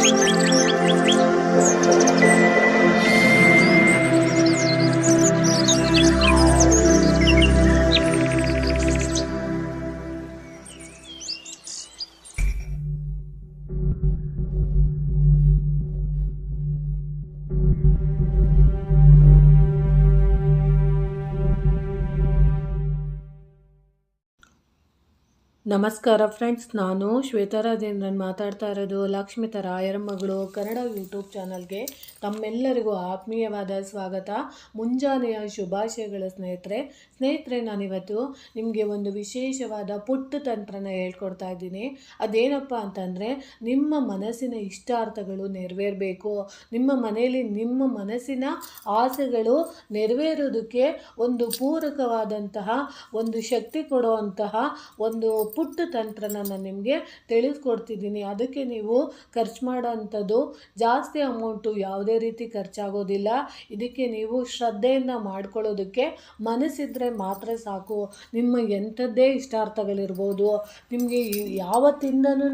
Música ನಮಸ್ಕಾರ ಫ್ರೆಂಡ್ಸ್, ನಾನು ಶ್ವೇತಾರಾಜೇಂದ್ರನ್ ಮಾತಾಡ್ತಾ ಇರೋದು ಲಕ್ಷ್ಮಿತ ರಾಯರ ಮಗಳು ಕನ್ನಡ ಯೂಟ್ಯೂಬ್ ಚಾನಲ್ಗೆ ತಮ್ಮೆಲ್ಲರಿಗೂ ಆತ್ಮೀಯವಾದ ಸ್ವಾಗತ. ಮುಂಜಾನೆಯ ಶುಭಾಶಯಗಳ ಸ್ನೇಹಿತರೆ. ಸ್ನೇಹಿತರೆ, ನಾನಿವತ್ತು ನಿಮಗೆ ಒಂದು ವಿಶೇಷವಾದ ಪುಟ್ಟ ತಂತ್ರನ ಹೇಳ್ಕೊಡ್ತಾ ಇದ್ದೀನಿ. ಅದೇನಪ್ಪ ಅಂತಂದರೆ, ನಿಮ್ಮ ಮನಸ್ಸಿನ ಇಷ್ಟಾರ್ಥಗಳು ನೆರವೇರಬೇಕು. ನಿಮ್ಮ ಮನೆಯಲ್ಲಿ ನಿಮ್ಮ ಮನಸ್ಸಿನ ಆಸೆಗಳು ನೆರವೇರೋದಕ್ಕೆ ಒಂದು ಪೂರಕವಾದಂತಹ ಒಂದು ಶಕ್ತಿ ಕೊಡುವಂತಹ ಒಂದು ಪುಟ್ಟ ತಂತ್ರನ ನಾನು ನಿಮಗೆ ತಿಳಿಸ್ಕೊಡ್ತಿದ್ದೀನಿ. ಅದಕ್ಕೆ ನೀವು ಖರ್ಚು ಮಾಡೋವಂಥದ್ದು ಜಾಸ್ತಿ ಅಮೌಂಟು ಯಾವುದೇ ರೀತಿ ಖರ್ಚಾಗೋದಿಲ್ಲ. ಇದಕ್ಕೆ ನೀವು ಶ್ರದ್ಧೆಯಿಂದ ಮಾಡ್ಕೊಳ್ಳೋದಕ್ಕೆ ಮನಸ್ಸಿದ್ರೆ ಮಾತ್ರ ಸಾಕು. ನಿಮ್ಮ ಎಂಥದ್ದೇ ಇಷ್ಟಾರ್ಥಗಳಿರ್ಬೋದು. ನಿಮಗೆ ಯಾವತ್ತಿಂದನೂ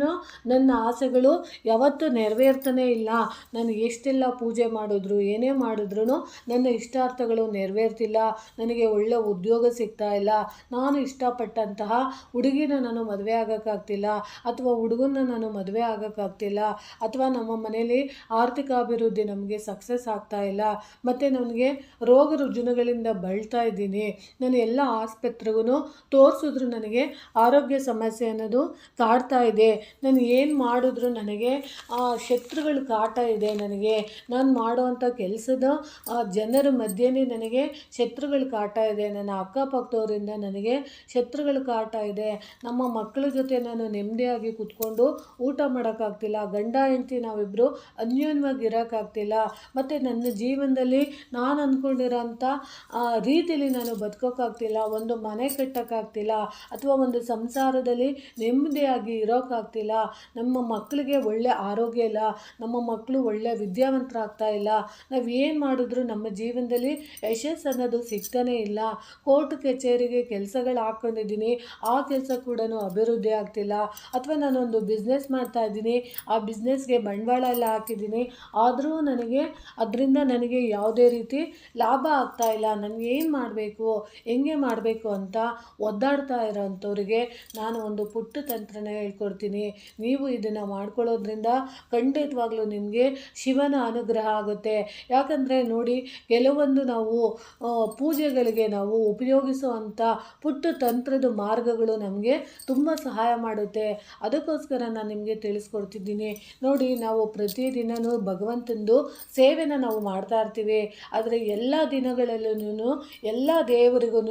ನನ್ನ ಆಸೆಗಳು ಯಾವತ್ತೂ ನೆರವೇರ್ತಾನೆ ಇಲ್ಲ. ನಾನು ಎಷ್ಟೆಲ್ಲ ಪೂಜೆ ಮಾಡಿದ್ರು, ಏನೇ ಮಾಡಿದ್ರು ನನ್ನ ಇಷ್ಟಾರ್ಥಗಳು ನೆರವೇರ್ತಿಲ್ಲ. ನನಗೆ ಒಳ್ಳೆ ಉದ್ಯೋಗ ಸಿಗ್ತಾ ಇಲ್ಲ. ನಾನು ಇಷ್ಟಪಟ್ಟಂತಹ ಹುಡುಗಿನ ನಾನು ಮದುವೆ ಆಗೋಕ್ಕಾಗ್ತಿಲ್ಲ ಅಥವಾ ಹುಡುಗನ ನಾನು ಮದುವೆ ಆಗೋಕ್ಕಾಗ್ತಿಲ್ಲ ಅಥವಾ ನಮ್ಮ ಮನೆಯಲ್ಲಿ ಆರ್ಥಿಕ ಅಭಿವೃದ್ಧಿ ನಮಗೆ ಸಕ್ಸಸ್ ಆಗ್ತಾ ಇಲ್ಲ, ಮತ್ತು ನನಗೆ ರೋಗ ರುಜಿನಗಳಿಂದ ಬಳಲ್ತಾ ಇದ್ದೀನಿ, ನಾನು ಎಲ್ಲ ಆಸ್ಪತ್ರೆಗೂ ತೋರಿಸಿದ್ರು ನನಗೆ ಆರೋಗ್ಯ ಸಮಸ್ಯೆ ಅನ್ನೋದು ಕಾಡ್ತಾ ಇದೆ, ನಾನು ಏನು ಮಾಡಿದ್ರು ನನಗೆ ಶತ್ರುಗಳು ಕಾಟ ಇದೆ ನನಗೆ, ನಾನು ಮಾಡುವಂಥ ಕೆಲಸದ ಜನರ ಮಧ್ಯೆನೇ ನನಗೆ ಶತ್ರುಗಳು ಕಾಟ ಇದೆ, ನನ್ನ ಅಕ್ಕಪಕ್ಕದವರಿಂದ ನನಗೆ ಶತ್ರುಗಳು ಕಾಟ ಇದೆ, ನಮ್ಮ ಮಕ್ಕಳ ಜೊತೆ ನಾನು ನೆಮ್ಮದಿಯಾಗಿ ಕೂತ್ಕೊಂಡು ಊಟ ಮಾಡೋಕ್ಕಾಗ್ತಿಲ್ಲ, ಗಂಡ ಹೆಂಡತಿ ನಾವಿಬ್ಬರು ಅನ್ಯೋನ್ಯವಾಗಿ ಇರೋಕ್ಕಾಗ್ತಿಲ್ಲ. ಮತ್ತು ನನ್ನ ಜೀವನದಲ್ಲಿ ನಾನು ಅಂದ್ಕೊಂಡಿರೋಂಥ ರೀತಿಯಲ್ಲಿ ನಾನು ಬದುಕೋಕ್ಕಾಗ್ತಿಲ್ಲ, ಒಂದು ಮನೆ ಕಟ್ಟೋಕ್ಕಾಗ್ತಿಲ್ಲ, ಅಥವಾ ಒಂದು ಸಂಸಾರದಲ್ಲಿ ನೆಮ್ಮದಿಯಾಗಿ ಇರೋಕ್ಕಾಗ್ತಿಲ್ಲ. ನಮ್ಮ ಮಕ್ಕಳಿಗೆ ಒಳ್ಳೆ ಆರೋಗ್ಯ ಇಲ್ಲ, ನಮ್ಮ ಮಕ್ಕಳು ಒಳ್ಳೆ ವಿದ್ಯಾವಂತರಾಗ್ತಾ ಇಲ್ಲ. ನಾವು ಏನು ಮಾಡಿದ್ರು ನಮ್ಮ ಜೀವನದಲ್ಲಿ ಯಶಸ್ಸು ಅನ್ನೋದು ಸಿಗ್ತಾನೇ ಇಲ್ಲ. ಕೋರ್ಟ್ ಕಚೇರಿಗೆ ಕೆಲಸಗಳು ಹಾಕ್ಕೊಂಡಿದ್ದೀನಿ ಆ ಕೆಲಸ ಕೂಡ ಅಭಿವೃದ್ಧಿ ಆಗ್ತಿಲ್ಲ ಅಥವಾ ನಾನೊಂದು ಬಿಸ್ನೆಸ್ ಮಾಡ್ತಾ ಇದ್ದೀನಿ, ಆ ಬಿಸ್ನೆಸ್ಗೆ ಬಂಡವಾಳ ಎಲ್ಲ ಹಾಕಿದ್ದೀನಿ, ಆದರೂ ನನಗೆ ಅದರಿಂದ ನನಗೆ ಯಾವುದೇ ರೀತಿ ಲಾಭ ಆಗ್ತಾ ಇಲ್ಲ, ನನಗೆ ಏನು ಮಾಡಬೇಕು, ಹೆಂಗೆ ಮಾಡಬೇಕು ಅಂತ ಒದ್ದಾಡ್ತಾ ಇರೋಂಥವ್ರಿಗೆ ನಾನು ಒಂದು ಪುಟ್ಟ ತಂತ್ರನ ಹೇಳ್ಕೊಡ್ತೀನಿ. ನೀವು ಇದನ್ನು ಮಾಡ್ಕೊಳ್ಳೋದ್ರಿಂದ ಖಂಡಿತವಾಗ್ಲೂ ನಿಮಗೆ ಶಿವನ ಅನುಗ್ರಹ ಆಗುತ್ತೆ. ಯಾಕಂದರೆ ನೋಡಿ, ಕೆಲವೊಂದು ನಾವು ಪೂಜೆಗಳಿಗೆ ನಾವು ಉಪಯೋಗಿಸುವಂಥ ಪುಟ್ಟ ತಂತ್ರದ ಮಾರ್ಗಗಳು ನಮಗೆ ತುಂಬ ಸಹಾಯ ಮಾಡುತ್ತೆ. ಅದಕ್ಕೋಸ್ಕರ ನಾನು ನಿಮಗೆ ತಿಳಿಸ್ಕೊಡ್ತಿದ್ದೀನಿ. ನೋಡಿ, ನಾವು ಪ್ರತಿದಿನವೂ ಭಗವಂತಂದು ಸೇವೆನ ನಾವು ಮಾಡ್ತಾ ಇರ್ತೀವಿ. ಆದರೆ ಎಲ್ಲ ದಿನಗಳಲ್ಲೂ ಎಲ್ಲ ದೇವರಿಗೂ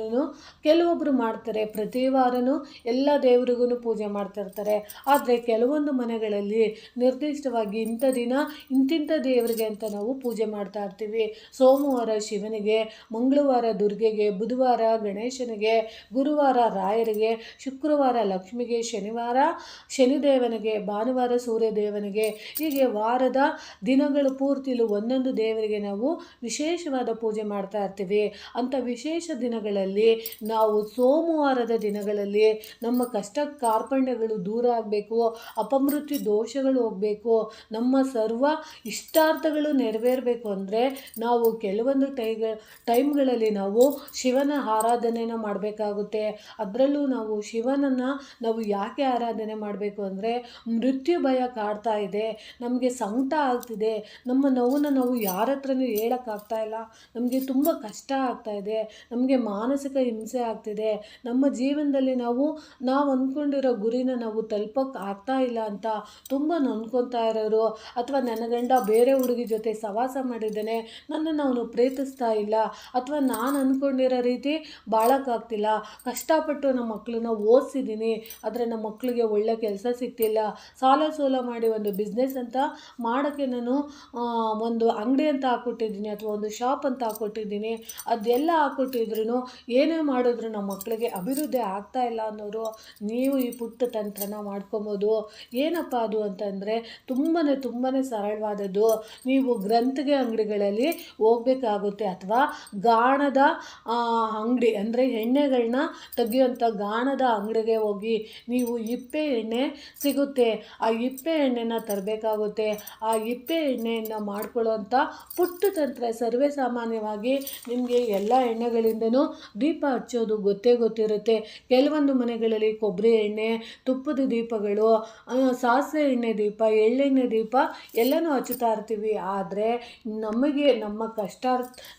ಕೆಲವೊಬ್ಬರು ಮಾಡ್ತಾರೆ. ಪ್ರತಿ ವಾರನೂ ಎಲ್ಲ ದೇವರಿಗೂ ಪೂಜೆ ಮಾಡ್ತಾ ಇರ್ತಾರೆ. ಆದರೆ ಕೆಲವೊಂದು ಮನೆಗಳಲ್ಲಿ ನಿರ್ದಿಷ್ಟವಾಗಿ ಇಂಥ ದಿನ, ಇಂತಿಂಥ ದೇವರಿಗೆ ಅಂತ ನಾವು ಪೂಜೆ ಮಾಡ್ತಾ ಇರ್ತೀವಿ. ಸೋಮವಾರ ಶಿವನಿಗೆ, ಮಂಗಳವಾರ ದುರ್ಗೆಗೆ, ಬುಧವಾರ ಗಣೇಶನಿಗೆ, ಗುರುವಾರ ರಾಯರಿಗೆ, ಶುಕ್ರವಾರ ಲಕ್ಷ್ಮಿಗೆ ಶನಿವಾರ, ಶನಿದೇವನಿಗೆ ಭಾನುವಾರ ಸೂರ್ಯದೇವನಿಗೆ. ಹೀಗೆ ವಾರದ ದಿನಗಳು ಪೂರ್ತಿಲು ಒಂದೊಂದು ದೇವರಿಗೆ ನಾವು ವಿಶೇಷವಾದ ಪೂಜೆ ಮಾಡ್ತಾ ಇರ್ತೀವಿ. ಅಂಥ ವಿಶೇಷ ದಿನಗಳಲ್ಲಿ ನಾವು ಸೋಮವಾರದ ದಿನಗಳಲ್ಲಿ ನಮ್ಮ ಕಷ್ಟ ಕಾರ್ಪಣ್ಯಗಳು ದೂರ ಆಗಬೇಕು, ಅಪಮೃತ್ಯು ದೋಷಗಳು ಹೋಗಬೇಕು, ನಮ್ಮ ಸರ್ವ ಇಷ್ಟಾರ್ಥಗಳು ನೆರವೇರಬೇಕು ಅಂದರೆ ನಾವು ಕೆಲವೊಂದು ಟೈಗ, ಟೈಮ್ಗಳಲ್ಲಿ ನಾವು ಶಿವನ ಆರಾಧನೆನ ಮಾಡಬೇಕಾಗುತ್ತೆ. ಅದರಲ್ಲೂ ನಾವು ಶಿವನನ್ನು ನಾವು ಯಾಕೆ ಆರಾಧನೆ ಮಾಡಬೇಕು ಅಂದರೆ ಮೃತ್ಯು ಭಯ ಕಾಡ್ತಾ ಇದೆ, ನಮಗೆ ಸಂಕಟ ಆಗ್ತಿದೆ, ನಮ್ಮ ನೋವನ್ನು ನಾವು ಯಾರ ಹತ್ರನೂ ಹೇಳೋಕ್ಕಾಗ್ತಾ ಇಲ್ಲ, ನಮಗೆ ತುಂಬ ಕಷ್ಟ ಆಗ್ತಾ ಇದೆ, ನಮಗೆ ಮಾನಸಿಕ ಹಿಂಸೆ ಆಗ್ತಿದೆ, ನಮ್ಮ ಜೀವನದಲ್ಲಿ ನಾವು ನಾವು ಅಂದ್ಕೊಂಡಿರೋ ಗುರಿನ ನಾವು ತಲುಪೋಕ್ಕೆ ಆಗ್ತಾ ಇಲ್ಲ ಅಂತ ತುಂಬ ನೊಂದ್ಕೊತಾ ಇರೋರು, ಅಥವಾ ನನ್ನ ಗಂಡ ಬೇರೆ ಹುಡುಗಿ ಜೊತೆ ಸವಾಸ ಮಾಡಿದ್ದೇನೆ, ನನ್ನನ್ನು ಅವನು ಪ್ರೀತಿಸ್ತಾ ಇಲ್ಲ, ಅಥವಾ ನಾನು ಅಂದ್ಕೊಂಡಿರೋ ರೀತಿ ಬಾಳೋಕ್ಕಾಗ್ತಿಲ್ಲ ಕಷ್ಟಪಟ್ಟು ನಮ್ಮ ಮಕ್ಕಳನ್ನ ಓದಿಸಿದ್ದೀನಿ ಆದರೆ ನಮ್ಮ ಮಕ್ಕಳಿಗೆ ಒಳ್ಳೆ ಕೆಲಸ ಸಿಗ್ತಿಲ್ಲ. ಸಾಲ ಸೋಲ ಮಾಡಿ ಒಂದು ಬಿಸ್ನೆಸ್ ಅಂತ ಮಾಡೋಕ್ಕೆ ನಾನು ಒಂದು ಅಂಗಡಿ ಅಂತ ಹಾಕ್ಕೊಟ್ಟಿದ್ದೀನಿ ಅಥವಾ ಒಂದು ಶಾಪ್ ಅಂತ ಹಾಕ್ಕೊಟ್ಟಿದ್ದೀನಿ. ಅದೆಲ್ಲ ಹಾಕ್ಕೊಟ್ಟಿದ್ರು ಏನೇ ಮಾಡಿದ್ರು ನಮ್ಮ ಮಕ್ಕಳಿಗೆ ಅಭಿವೃದ್ಧಿ ಆಗ್ತಾ ಇಲ್ಲ ಅನ್ನೋರು ನೀವು ಈ ಪುಟ್ಟ ತಂತ್ರನ ಮಾಡ್ಕೊಬೋದು. ಏನಪ್ಪ ಅದು ಅಂತಂದರೆ ತುಂಬಾ ತುಂಬಾ ಸರಳವಾದದ್ದು. ನೀವು ಗ್ರಂಥಿಗೆ ಅಂಗಡಿಗಳಲ್ಲಿ ಹೋಗಬೇಕಾಗುತ್ತೆ ಅಥವಾ ಗಾಣದ ಅಂಗಡಿ ಅಂದರೆ ಎಣ್ಣೆಗಳನ್ನ ತೆಗೆಯುವಂಥ ಗಾಣದ ಅಂಗಡಿಗೆ ಹೋಗಿ ನೀವು ಇಪ್ಪೆ ಎಣ್ಣೆ ಸಿಗುತ್ತೆ. ಆ ಇಪ್ಪೆ ಎಣ್ಣೆನ ತರಬೇಕಾಗುತ್ತೆ. ಆ ಇಪ್ಪೆ ಎಣ್ಣೆಯನ್ನು ಮಾಡ್ಕೊಳ್ಳೋವಂಥ ಪುಟ್ಟ ತಂತ್ರ ಸರ್ವೇ ಸಾಮಾನ್ಯವಾಗಿ ನಿಮಗೆ ಎಲ್ಲ ಎಣ್ಣೆಗಳಿಂದನೂ ದೀಪ ಹಚ್ಚೋದು ಗೊತ್ತೇ ಗೊತ್ತಿರುತ್ತೆ. ಕೆಲವೊಂದು ಮನೆಗಳಲ್ಲಿ ಕೊಬ್ಬರಿ ಎಣ್ಣೆ, ತುಪ್ಪದ ದೀಪಗಳು ಸಾಸಿವೆ ಎಣ್ಣೆ ದೀಪ, ಎಳ್ಳೆಣ್ಣೆ ದೀಪ ಎಲ್ಲನೂ ಹಚ್ಚುತ್ತಾ ಇರ್ತೀವಿ. ಆದರೆ ನಮಗೆ ನಮ್ಮ ಕಷ್ಟ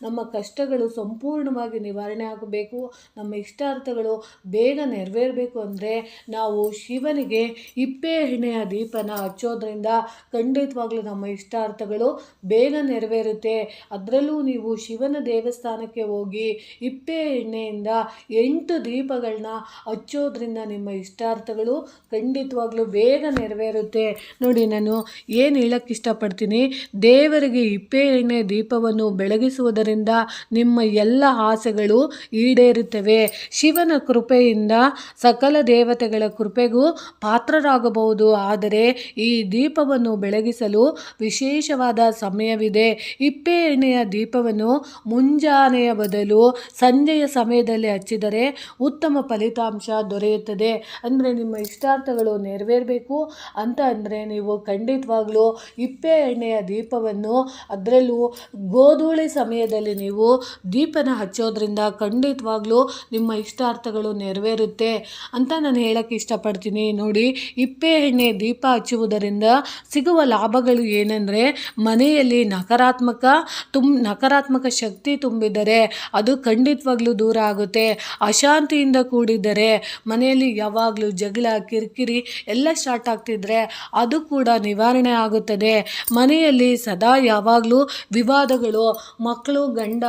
ನಮ್ಮ ಕಷ್ಟಗಳು ಸಂಪೂರ್ಣವಾಗಿ ನಿವಾರಣೆ ಆಗಬೇಕು. ನಮ್ಮ ಇಷ್ಟಾರ್ಥಗಳು ಬೇಗ ನೆರವೇರಬೇಕು ಅಂದರೆ ನಾವು ಶಿವನಿಗೆ ಇಪ್ಪೆ ಎಣ್ಣೆಯ ದೀಪನ ಹಚ್ಚೋದ್ರಿಂದ ಖಂಡಿತವಾಗ್ಲೂ ನಮ್ಮ ಇಷ್ಟಾರ್ಥಗಳು ಬೇಗ ನೆರವೇರುತ್ತೆ. ಅದರಲ್ಲೂ ನೀವು ಶಿವನ ದೇವಸ್ಥಾನಕ್ಕೆ ಹೋಗಿ ಇಪ್ಪೆ ಎಣ್ಣೆಯಿಂದ ಎಂಟು ದೀಪಗಳನ್ನ ಹಚ್ಚೋದ್ರಿಂದ ನಿಮ್ಮ ಇಷ್ಟಾರ್ಥಗಳು ಖಂಡಿತವಾಗ್ಲೂ ಬೇಗ ನೆರವೇರುತ್ತೆ. ನೋಡಿ, ನಾನು ಏನು ಹೇಳಕ್ಕೆ ಇಷ್ಟಪಡ್ತೀನಿ? ದೇವರಿಗೆ ಇಪ್ಪೆ ಎಣ್ಣೆ ದೀಪವನ್ನು ಬೆಳಗಿಸುವುದರಿಂದ ನಿಮ್ಮ ಎಲ್ಲ ಆಸೆಗಳು ಈಡೇರುತ್ತವೆ. ಶಿವನ ಕೃಪೆಯಿಂದ ಸಕಲ ದೇವತೆಗಳ ಕೃಪೆಗೂ ಪಾತ್ರರಾಗಬಹುದು, ಆದರೆ ಈ ದೀಪವನ್ನು ಬೆಳಗಿಸಲು ವಿಶೇಷವಾದ ಸಮಯವಿದೆ. ಇಪ್ಪೆ ಎಣ್ಣೆಯ ದೀಪವನ್ನು ಮುಂಜಾನೆಯ ಬದಲು ಸಂಜೆಯ ಸಮಯದಲ್ಲಿ ಹಚ್ಚಿದರೆ ಉತ್ತಮ ಫಲಿತಾಂಶ ದೊರೆಯುತ್ತದೆ. ಅಂದರೆ ನಿಮ್ಮ ಇಷ್ಟಾರ್ಥಗಳು ನೆರವೇರಬೇಕು ಅಂತ ಅಂದರೆ ನೀವು ಖಂಡಿತವಾಗಲೂ ಇಪ್ಪೆ ಎಣ್ಣೆಯ ದೀಪವನ್ನು ಅದರಲ್ಲೂ ಗೋಧೂಳಿ ಸಮಯದಲ್ಲಿ ನೀವು ದೀಪನ ಹಚ್ಚೋದ್ರಿಂದ ಖಂಡಿತವಾಗಲೂ ನಿಮ್ಮ ಇಷ್ಟಾರ್ಥಗಳು ನೆರವೇರುತ್ತೆ ಅಂತ ನಾನು ಹೇಳಕ್ಕೆ ಇಷ್ಟಪಡ್ತೀನಿ. ನೋಡಿ, ಇಪ್ಪೆ ಎಣ್ಣೆ ದೀಪ ಹಚ್ಚುವುದರಿಂದ ಸಿಗುವ ಲಾಭಗಳು ಏನೆಂದರೆ, ಮನೆಯಲ್ಲಿ ನಕಾರಾತ್ಮಕ ತುಂಬ ನಕಾರಾತ್ಮಕ ಶಕ್ತಿ ತುಂಬಿದರೆ ಅದು ಖಂಡಿತವಾಗ್ಲೂ ದೂರ ಆಗುತ್ತೆ. ಅಶಾಂತಿಯಿಂದ ಕೂಡಿದರೆ ಮನೆಯಲ್ಲಿ ಯಾವಾಗಲೂ ಜಗಳ, ಕಿರಿಕಿರಿ ಎಲ್ಲ ಸ್ಟಾರ್ಟ್ ಆಗ್ತಿದ್ರೆ ಅದು ಕೂಡ ನಿವಾರಣೆ ಆಗುತ್ತದೆ. ಮನೆಯಲ್ಲಿ ಸದಾ ಯಾವಾಗಲೂ ವಿವಾದಗಳು, ಮಕ್ಕಳು, ಗಂಡ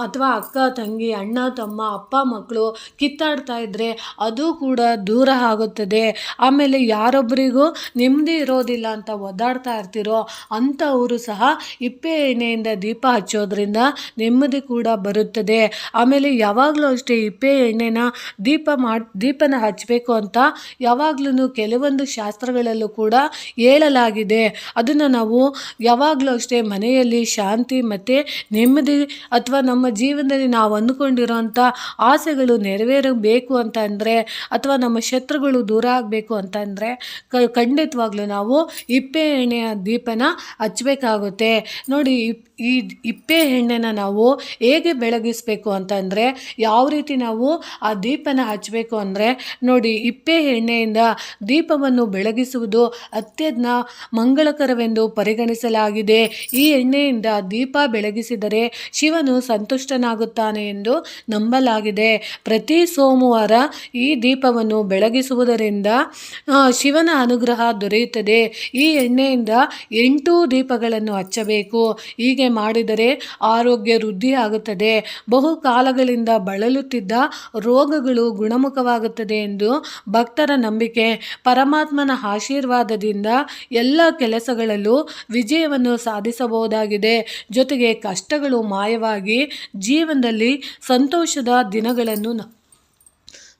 ಅಥವಾ ಅಕ್ಕ, ತಂಗಿ, ಅಣ್ಣ, ತಮ್ಮ, ಅಪ್ಪ, ಮಕ್ಕಳು ಕಿತ್ತಾಡ್ತಾ ಇದ್ದರೆ ಅದು ಕೂಡ ದೂರ ಆಗುತ್ತದೆ. ಆಮೇಲೆ ಯಾರೊಬ್ಬರಿಗೂ ನೆಮ್ಮದಿ ಇರೋದಿಲ್ಲ ಅಂತ ಒದ್ದಾಡ್ತಾ ಇರ್ತಿರೋ ಅಂಥವರು ಸಹ ಇಪ್ಪೆ ಎಣ್ಣೆಯಿಂದ ದೀಪ ಹಚ್ಚೋದ್ರಿಂದ ನೆಮ್ಮದಿ ಕೂಡ ಬರುತ್ತದೆ. ಆಮೇಲೆ ಯಾವಾಗಲೂ ಅಷ್ಟೇ ಇಪ್ಪೆ ಎಣ್ಣೆನ ದೀಪ ಮಾಡಿ, ದೀಪನ ಹಚ್ಚಬೇಕು ಅಂತ ಯಾವಾಗ್ಲೂ ಕೆಲವೊಂದು ಶಾಸ್ತ್ರಗಳಲ್ಲೂ ಕೂಡ ಹೇಳಲಾಗಿದೆ. ಅದನ್ನು ನಾವು ಯಾವಾಗಲೂ ಅಷ್ಟೇ ಮನೆಯಲ್ಲಿ ಶಾಂತಿ ಮತ್ತು ನೆಮ್ಮದಿ ಅಥವಾ ನಮ್ಮ ಜೀವನದಲ್ಲಿ ನಾವು ಅಂದ್ಕೊಂಡಿರೋಂಥ ಆಸೆಗಳು ನೆರವೇರಬೇಕು ಅಂತ ಅಥವಾ ನಮ್ಮ ಶತ್ರುಗಳು ದೂರ ಆಗಬೇಕು ಅಂತಂದರೆ ಖಂಡಿತವಾಗ್ಲೂ ನಾವು ಇಪ್ಪೆ ಎಣ್ಣೆಯ ದೀಪನ ಹಚ್ಚಬೇಕಾಗುತ್ತೆ ನೋಡಿ ಈ ಇಪ್ಪೆ ಎಣ್ಣೆನ ನಾವು ಹೇಗೆ ಬೆಳಗಿಸಬೇಕು ಅಂತಂದರೆ ಯಾವ ರೀತಿ ನಾವು ಆ ದೀಪನ ಹಚ್ಚಬೇಕು ಅಂದರೆ ನೋಡಿ, ಇಪ್ಪೆ ಎಣ್ಣೆಯಿಂದ ದೀಪವನ್ನು ಬೆಳಗಿಸುವುದು ಅತ್ಯಂತ ಮಂಗಳಕರವೆಂದು ಪರಿಗಣಿಸಲಾಗಿದೆ. ಈ ಎಣ್ಣೆಯಿಂದ ದೀಪ ಬೆಳಗಿಸಿದರೆ ಶಿವನು ಸಂತುಷ್ಟನಾಗುತ್ತಾನೆ ಎಂದು ನಂಬಲಾಗಿದೆ. ಪ್ರತಿ ಸೋಮವಾರ ಈ ದೀಪವನ್ನು ಬೆಳಗಿಸುವುದರಿಂದ ಶಿವನ ಅನುಗ್ರಹ ದೊರೆಯುತ್ತದೆ. ಈ ಎಣ್ಣೆಯಿಂದ ಎಂಟು ದೀಪಗಳನ್ನು ಹಚ್ಚಬೇಕು. ಹೀಗೆ ಮಾಡಿದರೆ ಆರೋಗ್ಯ ವೃದ್ಧಿಯಾಗುತ್ತದೆ. ಬಹು ಕಾಲಗಳಿಂದ ಬಳಲುತ್ತಿದ್ದ ರೋಗಗಳು ಗುಣಮುಖವಾಗುತ್ತದೆ ಎಂದು ಭಕ್ತರ ನಂಬಿಕೆ. ಪರಮಾತ್ಮನ ಆಶೀರ್ವಾದದಿಂದ ಎಲ್ಲ ಕೆಲಸಗಳಲ್ಲೂ ವಿಜಯವನ್ನು ಸಾಧಿಸಬಹುದಾಗಿದೆ. ಜೊತೆಗೆ ಕಷ್ಟಗಳು ಮಾಯವಾಗಿ ಜೀವನದಲ್ಲಿ ಸಂತೋಷದ ದಿನಗಳನ್ನು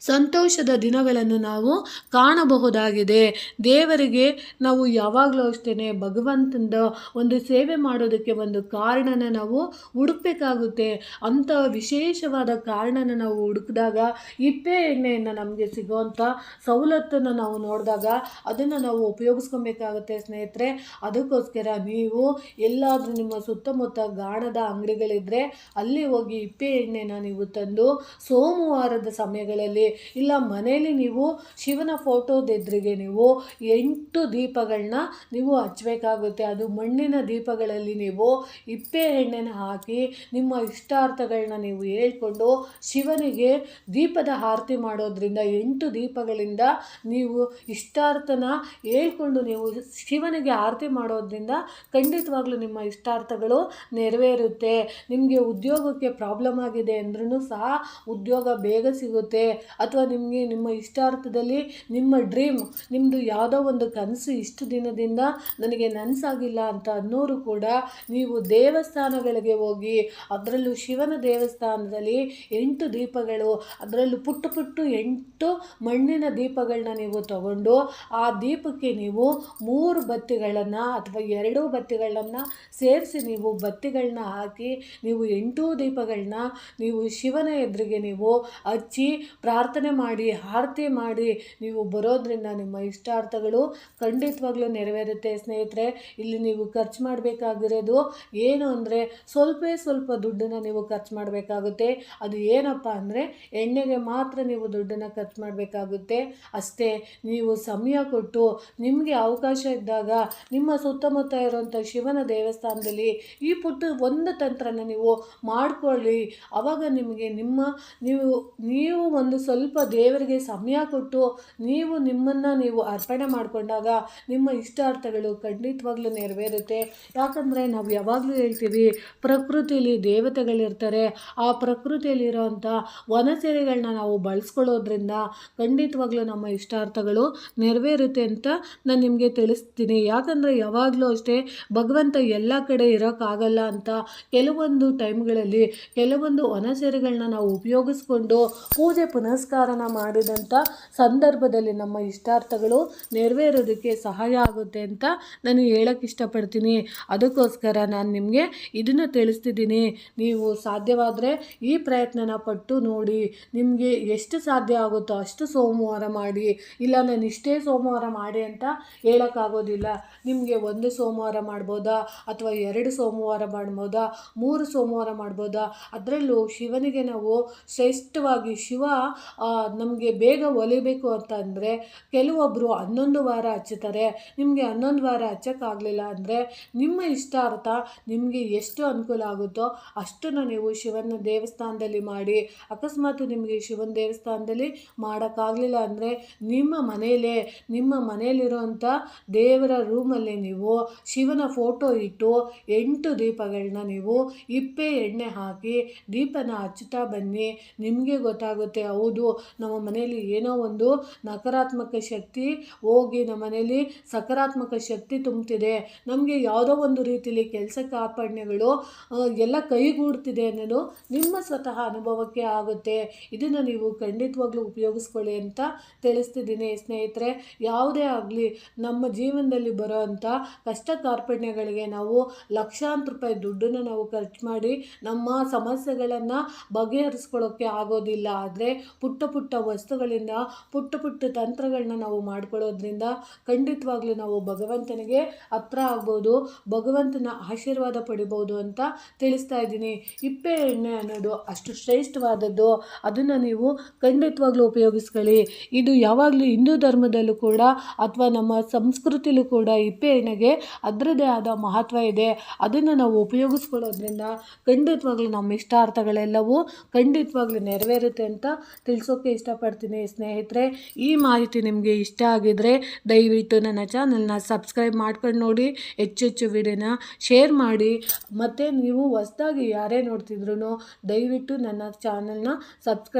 ಸಂತೋಷದ ದಿನಗಳನ್ನು ನಾವು ಕಾಣಬಹುದಾಗಿದೆ. ದೇವರಿಗೆ ನಾವು ಯಾವಾಗಲೂ ಅಷ್ಟೇ ಭಗವಂತನ ಒಂದು ಸೇವೆ ಮಾಡೋದಕ್ಕೆ ಒಂದು ಕಾರಣನ ನಾವು ಹುಡುಕಬೇಕಾಗುತ್ತೆ. ಅಂಥ ವಿಶೇಷವಾದ ಕಾರಣನ ನಾವು ಹುಡುಕಿದಾಗ ಇಪ್ಪೆ ಎಣ್ಣೆಯನ್ನು ನಮಗೆ ಸಿಗುವಂಥ ಸವಲತ್ತನ್ನು ನಾವು ನೋಡಿದಾಗ ಅದನ್ನು ನಾವು ಉಪಯೋಗಿಸ್ಕೊಬೇಕಾಗುತ್ತೆ ಸ್ನೇಹಿತರೆ. ಅದಕ್ಕೋಸ್ಕರ ನೀವು ಎಲ್ಲಾದರೂ ನಿಮ್ಮ ಸುತ್ತಮುತ್ತ ಗಾಣದ ಅಂಗಡಿಗಳಿದ್ದರೆ ಅಲ್ಲಿ ಹೋಗಿ ಇಪ್ಪೆ ಎಣ್ಣೆನ ನೀವು ತಂದು ಸೋಮವಾರದ ಸಮಯಗಳಲ್ಲಿ ಇಲ್ಲ, ಮನೆಯಲ್ಲಿ ನೀವು ಶಿವನ ಫೋಟೋದ ಎದುರಿಗೆ ನೀವು ಎಂಟು ದೀಪಗಳನ್ನ ನೀವು ಹಚ್ಚಬೇಕಾಗುತ್ತೆ ಅದು ಮಣ್ಣಿನ ದೀಪಗಳಲ್ಲಿ ನೀವು ಇಪ್ಪೆ ಎಣ್ಣೆನ ಹಾಕಿ ನಿಮ್ಮ ಇಷ್ಟಾರ್ಥಗಳನ್ನ ನೀವು ಹೇಳ್ಕೊಂಡು ಶಿವನಿಗೆ ದೀಪದ ಆರತಿ ಮಾಡೋದ್ರಿಂದ ಎಂಟು ದೀಪಗಳಿಂದ ನೀವು ಇಷ್ಟಾರ್ಥನ ಹೇಳ್ಕೊಂಡು ನೀವು ಶಿವನಿಗೆ ಆರತಿ ಮಾಡೋದ್ರಿಂದ ಖಂಡಿತವಾಗ್ಲೂ ನಿಮ್ಮ ಇಷ್ಟಾರ್ಥಗಳು ನೆರವೇರುತ್ತೆ. ನಿಮಗೆ ಉದ್ಯೋಗಕ್ಕೆ ಪ್ರಾಬ್ಲಮ್ ಆಗಿದೆ ಅಂದ್ರೂ ಸಹ ಉದ್ಯೋಗ ಬೇಗ ಸಿಗುತ್ತೆ. ಅಥವಾ ನಿಮಗೆ ನಿಮ್ಮ ಇಷ್ಟಾರ್ಥದಲ್ಲಿ ನಿಮ್ಮ ಡ್ರೀಮ್ ನಿಮ್ಮದು ಯಾವುದೋ ಒಂದು ಕನಸು ಇಷ್ಟು ದಿನದಿಂದ ನನಗೆ ನನಸಾಗಿಲ್ಲ ಅಂತ ಅನ್ನೋರು ಕೂಡ ನೀವು ದೇವಸ್ಥಾನಗಳಿಗೆ ಹೋಗಿ, ಅದರಲ್ಲೂ ಶಿವನ ದೇವಸ್ಥಾನದಲ್ಲಿ ಎಂಟು ದೀಪಗಳು, ಅದರಲ್ಲೂ ಪುಟ್ಟ ಪುಟ್ಟು ಎಂಟು ಮಣ್ಣಿನ ದೀಪಗಳನ್ನ ನೀವು ತಗೊಂಡು ಆ ದೀಪಕ್ಕೆ ನೀವು ಮೂರು ಬತ್ತಿಗಳನ್ನು ಅಥವಾ ಎರಡೂ ಬತ್ತಿಗಳನ್ನು ಸೇರಿಸಿ ನೀವು ಬತ್ತಿಗಳನ್ನ ಹಾಕಿ ನೀವು ಎಂಟು ದೀಪಗಳನ್ನ ನೀವು ಶಿವನ ಎದುರಿಗೆ ನೀವು ಹಚ್ಚಿ ಪ್ರಾರ್ಥನೆ ಪ್ರಾರ್ಥನೆ ಮಾಡಿ, ಆರತಿ ಮಾಡಿ ನೀವು ಬರೋದ್ರಿಂದ ನಿಮ್ಮ ಇಷ್ಟಾರ್ಥಗಳು ಖಂಡಿತವಾಗ್ಲೂ ನೆರವೇರುತ್ತೆ. ಸ್ನೇಹಿತರೆ, ಇಲ್ಲಿ ನೀವು ಖರ್ಚು ಮಾಡಬೇಕಾಗಿರೋದು ಏನು ಅಂದರೆ ಸ್ವಲ್ಪ ಸ್ವಲ್ಪ ದುಡ್ಡನ್ನು ನೀವು ಖರ್ಚು ಮಾಡಬೇಕಾಗುತ್ತೆ. ಅದು ಏನಪ್ಪ ಅಂದರೆ ಎಣ್ಣೆಗೆ ಮಾತ್ರ ನೀವು ದುಡ್ಡನ್ನು ಖರ್ಚು ಮಾಡಬೇಕಾಗುತ್ತೆ. ಅಷ್ಟೇ, ನೀವು ಸಮಯ ಕೊಟ್ಟು ನಿಮಗೆ ಅವಕಾಶ ಇದ್ದಾಗ ನಿಮ್ಮ ಸುತ್ತಮುತ್ತ ಇರುವಂಥ ಶಿವನ ದೇವಸ್ಥಾನದಲ್ಲಿ ಈ ಪುಟ್ಟ ಒಂದು ತಂತ್ರನ ನೀವು ಮಾಡಿಕೊಳ್ಳಿ. ಆವಾಗ ನಿಮಗೆ ನಿಮ್ಮ, ನೀವು ನೀವು ಒಂದು ಸ್ವಲ್ಪ ದೇವರಿಗೆ ಸಮಯ ಕೊಟ್ಟು ನೀವು ನಿಮ್ಮನ್ನು ನೀವು ಅರ್ಪಣೆ ಮಾಡಿಕೊಂಡಾಗ ನಿಮ್ಮ ಇಷ್ಟಾರ್ಥಗಳು ಖಂಡಿತವಾಗ್ಲೂ ನೆರವೇರುತ್ತೆ. ಯಾಕಂದರೆ ನಾವು ಯಾವಾಗಲೂ ಹೇಳ್ತೀವಿ ಪ್ರಕೃತಿಯಲ್ಲಿ ದೇವತೆಗಳಿರ್ತಾರೆ. ಆ ಪ್ರಕೃತಿಯಲ್ಲಿರೋವಂಥ ವನಸೆರೆಗಳನ್ನ ನಾವು ಬಳಸ್ಕೊಳ್ಳೋದ್ರಿಂದ ಖಂಡಿತವಾಗ್ಲೂ ನಮ್ಮ ಇಷ್ಟಾರ್ಥಗಳು ನೆರವೇರುತ್ತೆ ಅಂತ ನಾನು ನಿಮಗೆ ತಿಳಿಸ್ತೀನಿ. ಯಾಕಂದರೆ ಯಾವಾಗಲೂ ಅಷ್ಟೇ ಭಗವಂತ ಎಲ್ಲ ಕಡೆ ಇರೋಕ್ಕಾಗಲ್ಲ ಅಂತ ಕೆಲವೊಂದು ಟೈಮ್ಗಳಲ್ಲಿ ಕೆಲವೊಂದು ವನಸೆರೆಗಳನ್ನ ನಾವು ಉಪಯೋಗಿಸ್ಕೊಂಡು ಪೂಜೆ ಪುನಸ್ಕಾರನ ಮಾಡಿದಂಥ ಸಂದರ್ಭದಲ್ಲಿ ನಮ್ಮ ಇಷ್ಟಾರ್ಥಗಳು ನೆರವೇರೋದಕ್ಕೆ ಸಹಾಯ ಆಗುತ್ತೆ ಅಂತ ನಾನು ಹೇಳೋಕ್ಕೆ ಇಷ್ಟಪಡ್ತೀನಿ. ಅದಕ್ಕೋಸ್ಕರ ನಾನು ನಿಮಗೆ ಇದನ್ನು ತಿಳಿಸ್ತಿದ್ದೀನಿ. ನೀವು ಸಾಧ್ಯವಾದರೆ ಈ ಪ್ರಯತ್ನನ ಪಟ್ಟು ನೋಡಿ. ನಿಮಗೆ ಎಷ್ಟು ಸಾಧ್ಯ ಆಗುತ್ತೋ ಅಷ್ಟು ಸೋಮವಾರ ಮಾಡಿ. ಇಲ್ಲ, ನಾನು ಇಷ್ಟೇ ಸೋಮವಾರ ಮಾಡಿ ಅಂತ ಹೇಳೋಕ್ಕಾಗೋದಿಲ್ಲ ನಿಮಗೆ ಒಂದು ಸೋಮವಾರ ಮಾಡ್ಬೋದಾ? ಅಥವಾ ಎರಡು ಸೋಮವಾರ ಮಾಡ್ಬೋದಾ? ಮೂರು ಸೋಮವಾರ ಮಾಡ್ಬೋದಾ? ಅದರಲ್ಲೂ ಶಿವನಿಗೆ ನಾವು ಶ್ರೇಷ್ಠವಾಗಿ ಶಿವ ನಮಗೆ ಬೇಗ ಒಲಿಬೇಕು ಅಂತ ಅಂದರೆ ಕೆಲವೊಬ್ಬರು ಹನ್ನೊಂದು ವಾರ ಹಚ್ಚುತ್ತಾರೆ. ನಿಮಗೆ ಹನ್ನೊಂದು ವಾರ ಹಚ್ಚೋಕ್ಕಾಗಲಿಲ್ಲ ಅಂದರೆ ನಿಮ್ಮ ಇಷ್ಟಾರ್ಥ ನಿಮಗೆ ಎಷ್ಟು ಅನುಕೂಲ ಆಗುತ್ತೋ ಅಷ್ಟನ್ನು ನೀವು ಶಿವನ ದೇವಸ್ಥಾನದಲ್ಲಿ ಮಾಡಿ, ಅಕಸ್ಮಾತ್ ನಿಮಗೆ ಶಿವನ ದೇವಸ್ಥಾನದಲ್ಲಿ ಮಾಡೋಕ್ಕಾಗಲಿಲ್ಲ ಅಂದರೆ ನಿಮ್ಮ ಮನೆಯಲ್ಲೇ, ನಿಮ್ಮ ಮನೆಯಲ್ಲಿರುವಂಥ ದೇವರ ರೂಮಲ್ಲಿ ನೀವು ಶಿವನ ಫೋಟೋ ಇಟ್ಟು ಎಂಟು ದೀಪಗಳನ್ನ ನೀವು ಇಪ್ಪೆ ಎಣ್ಣೆ ಹಾಕಿ ದೀಪನ ಹಚ್ಚುತ್ತಾ ಬನ್ನಿ. ನಿಮಗೆ ಗೊತ್ತಾಗುತ್ತೆ, ಹೌದು ನಮ್ಮ ಮನೆಯಲ್ಲಿ ಏನೋ ಒಂದು ನಕಾರಾತ್ಮಕ ಶಕ್ತಿ ಹೋಗಿ ನಮ್ಮ ಮನೆಯಲ್ಲಿ ಸಕಾರಾತ್ಮಕ ಶಕ್ತಿ ತುಂಬ್ತಿದೆ. ನಮಗೆ ಯಾವುದೋ ಒಂದು ರೀತಿಯಲ್ಲಿ ಕೆಲಸ ಕಾರ್ಪಣ್ಯಗಳು ಎಲ್ಲ ಕೈಗೂಡ್ತಿದೆ ಅನ್ನೋದು ನಿಮ್ಮ ಸ್ವತಃ ಅನುಭವಕ್ಕೆ ಆಗುತ್ತೆ. ಇದನ್ನು ನೀವು ಖಂಡಿತವಾಗ್ಲೂ ಉಪಯೋಗಿಸ್ಕೊಳ್ಳಿ ಅಂತ ತಿಳಿಸ್ತಿದ್ದೀನಿ ಸ್ನೇಹಿತರೆ. ಯಾವುದೇ ಆಗಲಿ ನಮ್ಮ ಜೀವನದಲ್ಲಿ ಬರೋ ಅಂಥ ಕಷ್ಟ ಕಾರ್ಪಣ್ಯಗಳಿಗೆ ನಾವು ಲಕ್ಷಾಂತರ ರೂಪಾಯಿ ದುಡ್ಡನ್ನು ನಾವು ಖರ್ಚು ಮಾಡಿ ನಮ್ಮ ಸಮಸ್ಯೆಗಳನ್ನು ಬಗೆಹರಿಸ್ಕೊಳ್ಳೋಕ್ಕೆ ಆಗೋದಿಲ್ಲ. ಆದರೆ ಪುಟ್ಟ ಪುಟ್ಟ ವಸ್ತುಗಳಿಂದ, ಪುಟ್ಟ ಪುಟ್ಟ ತಂತ್ರಗಳನ್ನ ನಾವು ಮಾಡ್ಕೊಳ್ಳೋದ್ರಿಂದ ಖಂಡಿತವಾಗ್ಲೂ ನಾವು ಭಗವಂತನಿಗೆ ಹತ್ರ ಆಗ್ಬೋದು, ಭಗವಂತನ ಆಶೀರ್ವಾದ ಪಡಿಬೋದು ಅಂತ ತಿಳಿಸ್ತಾ ಇದ್ದೀನಿ. ಇಪ್ಪೆ ಎಣ್ಣೆ ಅನ್ನೋದು ಅಷ್ಟು ಶ್ರೇಷ್ಠವಾದದ್ದು. ಅದನ್ನು ನೀವು ಖಂಡಿತವಾಗ್ಲೂ ಉಪಯೋಗಿಸ್ಕೊಳ್ಳಿ. ಇದು ಯಾವಾಗಲೂ ಹಿಂದೂ ಧರ್ಮದಲ್ಲೂ ಕೂಡ ಅಥವಾ ನಮ್ಮ ಸಂಸ್ಕೃತಿಲೂ ಕೂಡ ಇಪ್ಪೆ ಎಣ್ಣೆಗೆ ಅದರದೇ ಆದ ಮಹತ್ವ ಇದೆ. ಅದನ್ನು ನಾವು ಉಪಯೋಗಿಸ್ಕೊಳ್ಳೋದ್ರಿಂದ ಖಂಡಿತವಾಗ್ಲೂ ನಮ್ಮ ಇಷ್ಟಾರ್ಥಗಳೆಲ್ಲವೂ ಖಂಡಿತವಾಗ್ಲೂ ನೆರವೇರುತ್ತೆ ಅಂತ ತಿಳಿಸೋಕ್ಕೆ ಇಷ್ಟಪಡ್ತೀನಿ ಸ್ನೇಹಿತರೆ, ಈ ಮಾಹಿತಿ ನಿಮಗೆ ಇಷ್ಟ ಆಗಿದರೆ ದಯವಿಟ್ಟು ನನ್ನ ಚಾನಲ್ನ ಸಬ್ಸ್ಕ್ರೈಬ್ ಮಾಡ್ಕೊಂಡು ನೋಡಿ, ಹೆಚ್ಚು ಹೆಚ್ಚು ವಿಡಿಯೋನ ಶೇರ್ ಮಾಡಿ. ಮತ್ತು ನೀವು ಹೊಸ್ದಾಗಿ ಯಾರೇ ನೋಡ್ತಿದ್ರು ದಯವಿಟ್ಟು ನನ್ನ ಚಾನಲ್ನ ಸಬ್ಸ್ಕ್ರೈಬ್